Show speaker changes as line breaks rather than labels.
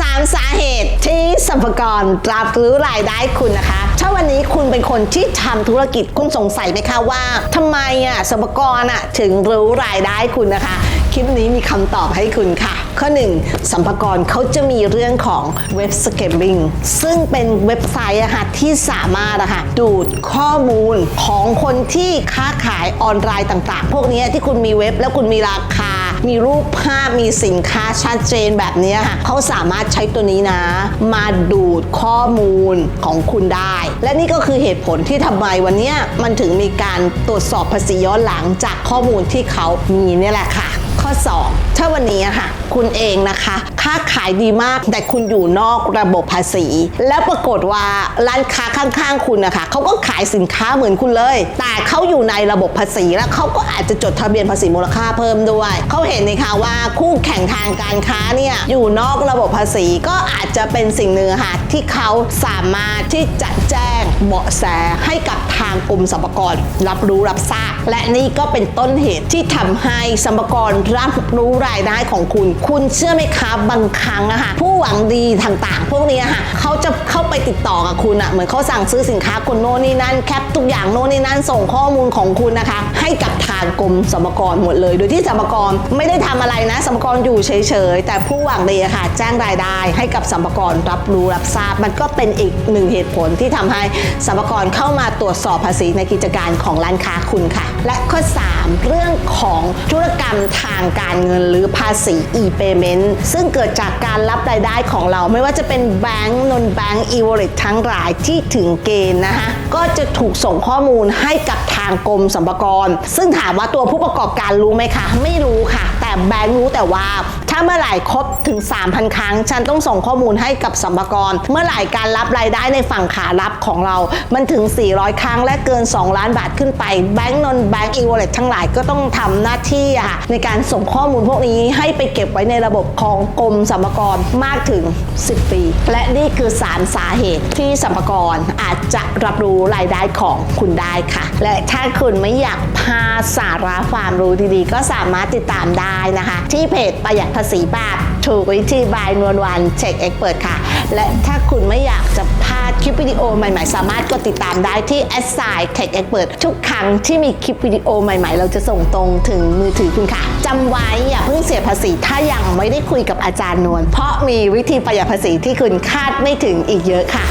3 สาเหตุที่สรรพากรรับรู้รายได้คุณนะคะ ถ้าวันนี้คุณเป็นคนที่ทำธุรกิจคุณสงสัยไหมคะว่าทำไมอะสรรพากรอะถึงรู้รายได้คุณนะคะ คลิปนี้มีคำตอบให้คุณค่ะ ข้อ 1. สัมภากรเขาจะมีเรื่องของเว็บสเกมบิงซึ่งเป็นเว็บไซต์อะค่ะที่สามารถอะค่ะดูดข้อมูลของคนที่ค้าขายออนไลน์ต่างๆ พวกนี้ที่คุณมีเว็บแล้วคุณมีราคา มีรูปภาพมีสินค้าชัดเจนแบบนี้ค่ะเขาสามารถใช้ตัวนี้นะ มาดูดข้อมูลของคุณได้ และนี่ก็คือเหตุผลที่ทำไมวันนี้มันถึงมีการตรวจสอบภาษีย้อนหลังจากข้อมูลที่เขามีเนี่ยแหละค่ะ ข้อ 2 ถ้าวันนี้ค่ะ คุณเองนะคะ ค้าขายดีมากแต่คุณอยู่นอกระบบภาษี แล้วปรากฏว่าร้านค้าข้างๆ คุณนะคะเขาก็ขายสินค้าเหมือนคุณเลย แต่เขาอยู่ในระบบภาษี แล้วเขาก็อาจจะจดทะเบียนภาษีมูลค่าเพิ่มด้วยเขาเห็นนะคะว่าคู่แข่งทางการค้าเนี่ยอยู่นอกระบบภาษีก็อาจจะเป็นสิ่งหนึ่งอะค่ะที่เขาสามารถที่จะแจ้ง เบาะแสให้กับทางกรมสรรพากรรับรู้รับทราบ และนี่ก็เป็นต้นเหตุที่ทำให้สรรพากรรับรู้รายได้ของคุณ คุณเชื่อไหมคะบางครั้งอะค่ะผู้หวังดีต่างๆ พวกนี้อะค่ะเขาจะเข้าไปติดต่อกับคุณอะเหมือนเขาสั่งซื้อสินค้าคุณโน่นนี่นั่นแคปทุกอย่างโน่นนี่นั่นส่งข้อมูลของคุณนะคะ ให้กับทางกรมสรรพากรหมดเลย โดยที่สรรพากรไม่ได้ทำอะไรนะสรรพากรอยู่เฉยๆแต่ผู้หวังดีอะค่ะแจ้งรายได้ ให้กับสรรพากรรับรู้รับทราบ มันก็เป็นอีกหนึ่งเหตุผลที่ทำให้สรรพากรเข้ามาตรวจสอบภาษีในกิจการของร้านค้าคุณค่ะ และข้อ 3 เรื่องของธุรกรรมทางการเงินหรือภาษี e-payment ซึ่งเกิดจากการรับรายได้ของเราไม่ว่าจะเป็นแบงก์นนแบงก์ e-wallet ทั้งหลายที่ถึงเกณฑ์นะคะก็จะถูกส่งข้อมูลให้กับทางกรมสรรพากรซึ่งถามว่าตัวผู้ประกอบการรู้ไหมคะ ไม่รู้ค่ะ แต่แบงก์รู้แต่ว่าาเมื่อไหร่ครบถึง 3,000 ครั้ง ฉันต้องส่งข้อมูลให้กับสัมภากรเมื่อไหร่การรับรายได้ในฝั่งขารับของเรา มันถึง 400 ครั้งและเกิน 2 ล้านบาทขึ้นไป แบงก์นนแบงก์อีวอลเล็ตทั้งหลายก็ต้องทำหน้าที่อะค่ะในการส่งข้อมูลพวกนี้ให้ไปเก็บไว้ในระบบของกรมสรรพากรมากถึง 10 ปี และนี่คือ 3 สาเหตุที่สัมภากรอาจจะรับรู้รายได้ของคุณได้ค่ะ และถ้าคุณไม่อยากพลาดสาระความรู้ดีๆ ก็สามารถติดตามได้นะคะ ที่เพจประหยัดภาษีบาทถูกวิธีบายนวลวันเช็คเอ็กเปิดค่ะ และถ้าคุณไม่อยากจะพลาดคลิปวิดีโอใหม่ๆ สามารถกดติดตามได้ที่ s อ s i d e Tech Expert ทุกครั้งที่มีคลิปวิดีโอใหม่ๆ เราจะส่งตรงถึงมือถือคุณค่ะจำไว้อย่าเพิ่งเสียภาษี ถ้ายังไม่ได้คุยกับอาจารย์นวลเพราะมีวิธีประหยัดภาษีที่คุณคาดไม่ถึงอีกเยอะค่ะ